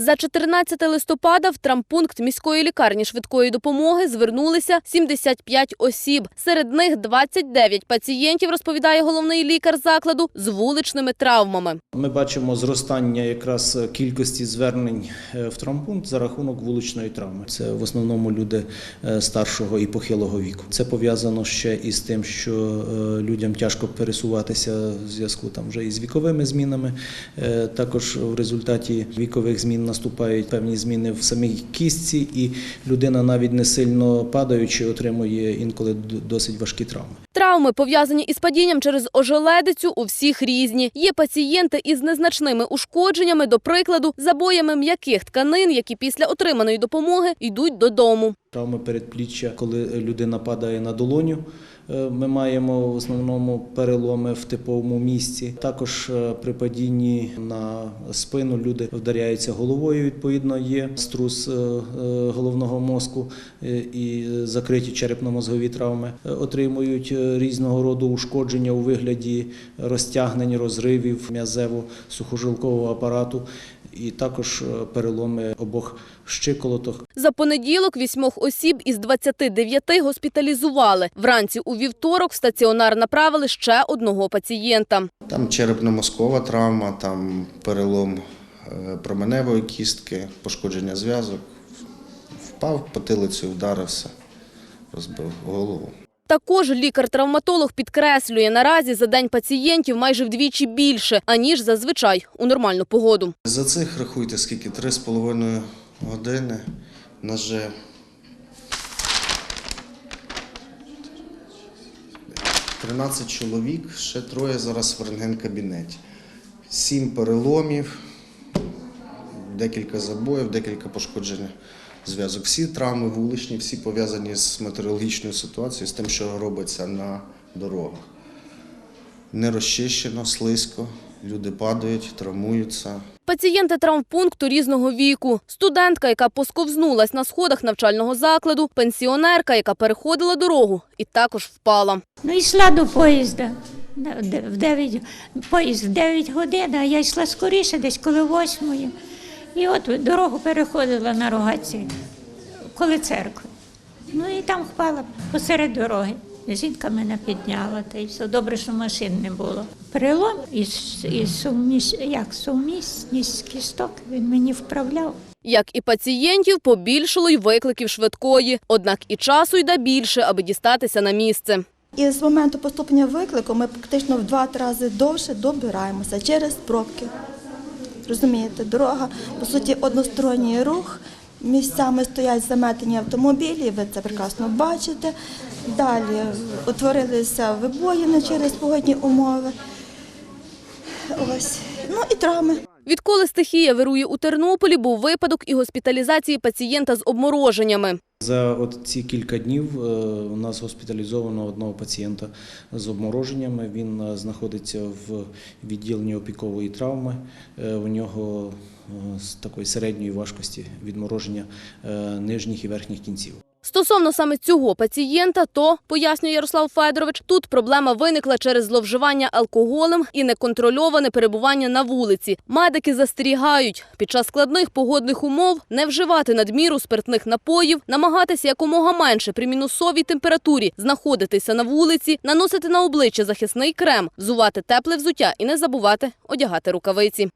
За 14 листопада в травмпункт міської лікарні швидкої допомоги звернулися 75 осіб. Серед них 29 пацієнтів, розповідає головний лікар закладу, з вуличними травмами. Ми бачимо зростання якраз кількості звернень е, в травмпункт за рахунок вуличної травми. Це в основному люди е, старшого і похилого віку. Це пов'язано ще із тим, що е, людям тяжко пересуватися в зв'язку там вже із віковими змінами. Також в результаті вікових змін наступають певні зміни в самій кістці, і людина навіть не сильно падаючи отримує інколи досить важкі травми. Травми, пов'язані із падінням через ожеледицю, у всіх різні. Є пацієнти із незначними ушкодженнями, до прикладу, забоями м'яких тканин, які після отриманої допомоги йдуть додому. Травми передпліччя, коли людина падає на долоню. е, Ми маємо в основному переломи в типовому місці. Також е, при падінні на спину люди вдаряються головою. Відповідно, є струс е, головного мозку і закриті черепно-мозгові травми. Отримують різного роду ушкодження у вигляді розтягнень, розривів м'язево-сухожилкового апарату. І також е, переломи обох щиколоток. За понеділок вісьмох осіб із 29 госпіталізували. Вранці у вівторок в стаціонар направили ще одного пацієнта. Там черепно-мозкова травма, там перелом е, променевої кістки, пошкодження зв'язок. Впав потилицю, вдарився, розбив голову. Також лікар-травматолог підкреслює, наразі за день пацієнтів майже вдвічі більше, аніж зазвичай у нормальну погоду. За цих рахуйте, скільки? Три з половиною години. У нас же 13 чоловік, ще троє зараз в рентген-кабінеті. Сім переломів, декілька забоїв, декілька пошкоджень зв'язок. Всі травми вуличні, всі пов'язані з метеорологічною ситуацією, з тим, що робиться на дорогах. Не розчищено, слизько, люди падають, травмуються. Пацієнти травмпункту різного віку, студентка, яка посковзнулась на сходах навчального закладу, пенсіонерка, яка переходила дорогу і також впала. Ну, йшла до поїзда. В 9, поїзд в 9 годин, а я йшла скоріше, десь коли восьмої. І от дорогу переходила на рогаці, коли церкви. Ну і там впала посеред дороги. Жінка мене підняла, та й все. Добре, що машин не було. Перелом і, с- і суміш, як, сумісність кісток він мені вправляв. Як і пацієнтів, побільшало й викликів швидкої. Однак і часу йде більше, аби дістатися на місце. І з моменту поступлення виклику ми практично в два-три рази довше добираємося через пробки. Розумієте, дорога, по суті, односторонній рух. Місцями стоять заметені автомобілі, ви це прекрасно бачите. Далі утворилися вибоїни через погодні умови. Ось. Ну і травми. Відколи стихія вирує у Тернополі, був випадок і госпіталізації пацієнта з обмороженнями. За от ці кілька днів е, у нас госпіталізовано одного пацієнта з обмороженнями. Він е, знаходиться в відділенні опікової травми. Е, У нього з такої середньої важкості відмороження нижніх і верхніх кінців. Стосовно саме цього пацієнта, то, пояснює Ярослав Федорович, тут проблема виникла через зловживання алкоголем і неконтрольоване перебування на вулиці. Медики застерігають, під час складних погодних умов не вживати надміру спиртних напоїв, намагатися якомога менше при мінусовій температурі знаходитися на вулиці, наносити на обличчя захисний крем, взувати тепле взуття і не забувати одягати рукавиці.